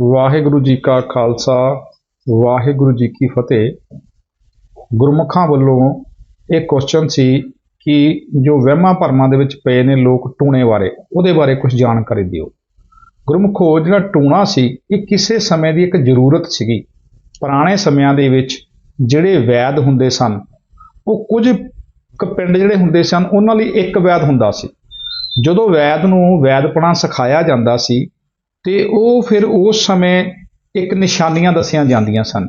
ਵਾਹਿਗੁਰੂ ਜੀ ਕਾ ਖਾਲਸਾ, ਵਾਹਿਗੁਰੂ ਜੀ ਕੀ ਫਤਿਹ। ਗੁਰਮੁਖਾਂ ਵੱਲੋਂ ਇਹ ਕੁਐਸਚਨ ਸੀ ਕਿ ਜੋ ਵਹਿਮਾਂ ਭਰਮਾਂ ਦੇ ਵਿੱਚ ਪਏ ਨੇ ਲੋਕ ਟੂਣੇ ਬਾਰੇ, ਉਹਦੇ ਬਾਰੇ ਕੁਝ ਜਾਣਕਾਰੀ ਦਿਓ। ਗੁਰਮੁਖੋ ਜਿਹੜਾ ਟੂਣਾ ਸੀ, ਇਹ ਕਿਸੇ ਸਮੇਂ ਦੀ ਇੱਕ ਜ਼ਰੂਰਤ ਸੀਗੀ। ਪੁਰਾਣੇ ਸਮਿਆਂ ਦੇ ਵਿੱਚ ਜਿਹੜੇ ਵੈਦ ਹੁੰਦੇ ਸਨ, ਉਹ ਕੁਝ ਕੁ ਪਿੰਡ ਜਿਹੜੇ ਹੁੰਦੇ ਸਨ, ਉਹਨਾਂ ਲਈ ਇੱਕ ਵੈਦ ਹੁੰਦਾ ਸੀ। ਜਦੋਂ ਵੈਦ ਨੂੰ ਵੈਦਪਣਾ ਸਿਖਾਇਆ ਜਾਂਦਾ ਸੀ ਤੇ ਉਹ ਫਿਰ ਉਸ ਸਮੇਂ ਇੱਕ ਨਿਸ਼ਾਨੀਆਂ ਦੱਸੀਆਂ ਜਾਂਦੀਆਂ ਸਨ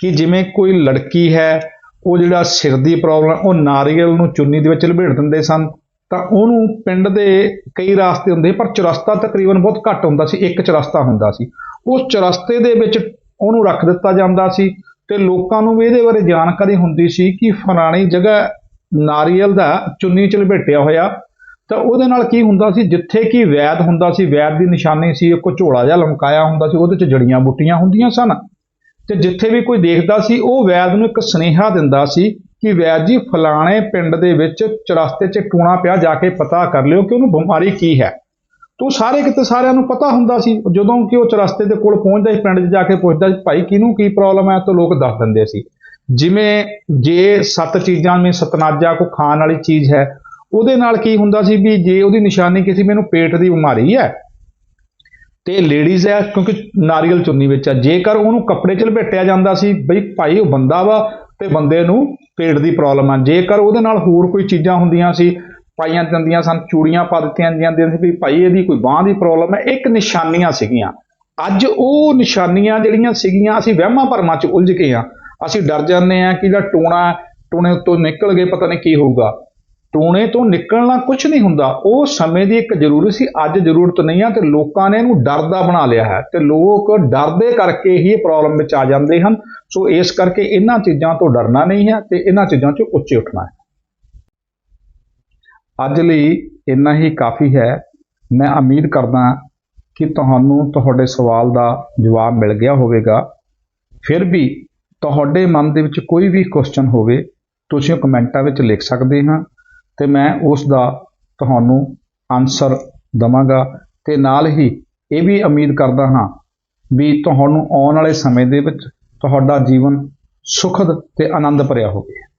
ਕਿ ਜਿਵੇਂ ਕੋਈ ਲੜਕੀ ਹੈ, ਉਹ ਜਿਹੜਾ ਸਿਰ ਦੀ ਪ੍ਰੋਬਲਮ ਉਹ ਨਾਰੀਅਲ ਨੂੰ ਚੁੰਨੀ ਦੇ ਵਿੱਚ ਲਪੇਟ ਦਿੰਦੇ ਸਨ। ਤਾਂ ਉਹਨੂੰ ਪਿੰਡ ਦੇ ਕਈ ਰਾਸਤੇ ਹੁੰਦੇ ਪਰ ਚੁਰਸਤਾ ਤਕਰੀਬਨ ਬਹੁਤ ਘੱਟ ਹੁੰਦਾ ਸੀ, ਇੱਕ ਚੁਰਸਤਾ ਹੁੰਦਾ ਸੀ। ਉਸ ਚੁਰਸਤੇ ਦੇ ਵਿੱਚ ਉਹਨੂੰ ਰੱਖ ਦਿੱਤਾ ਜਾਂਦਾ ਸੀ ਤੇ ਲੋਕਾਂ ਨੂੰ ਵੀ ਇਹਦੇ ਬਾਰੇ ਜਾਣਕਾਰੀ ਹੁੰਦੀ ਸੀ ਕਿ ਫਲਾਣੀ ਜਗ੍ਹਾ ਨਾਰੀਅਲ ਦਾ ਚੁੰਨੀ ਚ ਲਪੇਟਿਆ ਹੋਇਆ ਤਾਂ ਉਹਦੇ ਨਾਲ ਕੀ ਹੁੰਦਾ ਸੀ? ਜਿੱਥੇ ਕਿ ਵੈਦ ਹੁੰਦਾ ਸੀ, ਵੈਦ ਦੀ ਨਿਸ਼ਾਨੀ ਸੀ, ਇੱਕ ਝੋਲਾ ਜਿਹਾ ਲਮਕਾਇਆ ਹੁੰਦਾ ਸੀ, ਉਹਦੇ 'ਚ ਜੜੀਆਂ ਬੂਟੀਆਂ ਹੁੰਦੀਆਂ ਸਨ। ਤੇ ਜਿੱਥੇ ਵੀ ਕੋਈ ਦੇਖਦਾ ਸੀ, ਉਹ ਵੈਦ ਨੂੰ ਇੱਕ ਸੁਨੇਹਾ ਦਿੰਦਾ ਸੀ ਕਿ ਵੈਦ ਜੀ, ਫਲਾਣੇ ਪਿੰਡ ਦੇ ਵਿੱਚ ਚਰਸਤੇ 'ਚ ਟੂਣਾ ਪਿਆ, ਜਾ ਕੇ ਪਤਾ ਕਰ ਲਿਓ ਕਿ ਉਹਨੂੰ ਬਿਮਾਰੀ ਕੀ ਹੈ। ਤੋ ਸਾਰੇ ਕਿਤੇ ਸਾਰਿਆਂ ਨੂੰ ਪਤਾ ਹੁੰਦਾ ਸੀ, ਜਦੋਂ ਕਿ ਉਹ ਚਰਸਤੇ ਦੇ ਕੋਲ ਪਹੁੰਚਦਾ ਸੀ, ਪਿੰਡ 'ਚ ਜਾ ਕੇ ਪੁੱਛਦਾ ਸੀ, ਭਾਈ, ਕਿਹਨੂੰ ਕੀ ਪ੍ਰੋਬਲਮ ਹੈ? ਤਾਂ ਲੋਕ ਦੱਸ ਦਿੰਦੇ ਸੀ। ਜਿਵੇਂ ਜੇ ਸੱਤ ਚੀਜ਼ਾਂ ਵਿੱਚ ਸਤਨਾਜਾ ਕੋ ਖਾਣ ਵਾਲੀ ਚੀਜ਼ ਹੈ ਉਹਦੇ ਨਾਲ ਕੀ ਹੁੰਦਾ ਸੀ ਵੀ ਜੇ ਉਹਦੀ ਨਿਸ਼ਾਨੀ ਕਿਸੇ ਮੈਨੂੰ ਪੇਟ ਦੀ ਬਿਮਾਰੀ ਹੈ, ਤੇ ਲੇਡੀਜ਼ ਹੈ, ਕਿਉਂਕਿ ਨਾਰੀਅਲ ਚੁੰਨੀ ਵਿੱਚ ਆ ਜੇਕਰ ਉਹਨੂੰ ਕੱਪੜੇ 'ਚ ਲਪੇਟਿਆ ਜਾਂਦਾ ਸੀ, ਬਈ ਭਾਈ ਉਹ ਬੰਦਾ ਵਾ ਤੇ ਬੰਦੇ ਨੂੰ ਪੇਟ ਦੀ ਪ੍ਰੋਬਲਮ ਆ। ਜੇਕਰ ਉਹਦੇ ਨਾਲ ਹੋਰ ਕੋਈ ਚੀਜ਼ਾਂ ਹੁੰਦੀਆਂ ਸੀ, ਪਾਈਆਂ ਜਾਂਦੀਆਂ ਸਨ, ਚੂੜੀਆਂ ਪਾ ਦਿੱਤੀਆਂ ਜਾਂਦੀਆਂ ਸੀ, ਵੀ ਭਾਈ ਇਹਦੀ ਕੋਈ ਬਾਹ ਦੀ ਪ੍ਰੋਬਲਮ ਹੈ, ਇੱਕ ਨਿਸ਼ਾਨੀਆਂ ਸੀਗੀਆਂ। ਅੱਜ ਉਹ ਨਿਸ਼ਾਨੀਆਂ ਜਿਹੜੀਆਂ ਸੀਗੀਆਂ, ਅਸੀਂ ਵਹਿਮਾਂ ਭਰਮਾਂ 'ਚ ਉਲਝ ਗਏ ਆ ਅਸੀਂ ਡਰ ਜਾਂਦੇ ਆ ਕਿ ਜਿਹੜਾ ਟੋਣਾ, ਟੋਣੇ ਉੱਤੋਂ ਨਿਕਲ ਗਏ, ਪਤਾ ਨਹੀਂ ਕੀ ਹੋਊਗਾ। ਟੂਣੇ ਤੋਂ ਨਿਕਲਣਾ ਕੁਝ ਨਹੀਂ ਹੁੰਦਾ। ਉਹ ਸਮੇਂ ਦੀ ਇੱਕ ਜ਼ਰੂਰਤ ਸੀ, ਅੱਜ ਜ਼ਰੂਰਤ ਨਹੀਂ ਆ ਤੇ ਲੋਕਾਂ ਨੇ ਇਹਨੂੰ ਡਰ ਦਾ ਬਣਾ ਲਿਆ ਹੈ ਤੇ ਲੋਕ ਡਰਦੇ ਕਰਕੇ ਹੀ ਪ੍ਰੋਬਲਮ ਵਿੱਚ ਆ ਜਾਂਦੇ ਹਨ। ਸੋ ਇਸ ਕਰਕੇ ਇਹਨਾਂ ਚੀਜ਼ਾਂ ਤੋਂ ਡਰਨਾ ਨਹੀਂ ਹੈ ਤੇ ਇਹਨਾਂ ਚੀਜ਼ਾਂ 'ਚ ਉੱਚੇ ਉੱਠਣਾ ਹੈ। ਅੱਜ ਲਈ ਇੰਨਾ ਹੀ ਕਾਫੀ ਹੈ। ਮੈਂ ਉਮੀਦ ਕਰਦਾ ਕਿ ਤੁਹਾਨੂੰ ਤੁਹਾਡੇ ਸਵਾਲ ਦਾ ਜਵਾਬ ਮਿਲ ਗਿਆ ਹੋਵੇਗਾ। ਫਿਰ ਵੀ ਤੁਹਾਡੇ ਮਨ ਦੇ ਵਿੱਚ ਕੋਈ ਵੀ ਕੁਐਸਚਨ ਹੋਵੇ, ਤੁਸੀਂ ਕਮੈਂਟਾਂ ਵਿੱਚ ਲਿਖ ਸਕਦੇ ਹਾਂ। ਤੇ ਮੈਂ ਉਸ ਦਾ ਤੁਹਾਨੂੰ ਆਨਸਰ ਦਵਾਂਗਾ ਤੇ ਨਾਲ ਹੀ ਇਹ ਵੀ ਉਮੀਦ ਕਰਦਾ ਹਾਂ ਵੀ ਤੁਹਾਨੂੰ ਆਉਣ ਵਾਲੇ ਸਮੇਂ ਦੇ ਵਿੱਚ ਤੁਹਾਡਾ ਜੀਵਨ ਸੁਖਦ ਤੇ ਆਨੰਦ ਭਰਿਆ ਹੋਵੇ।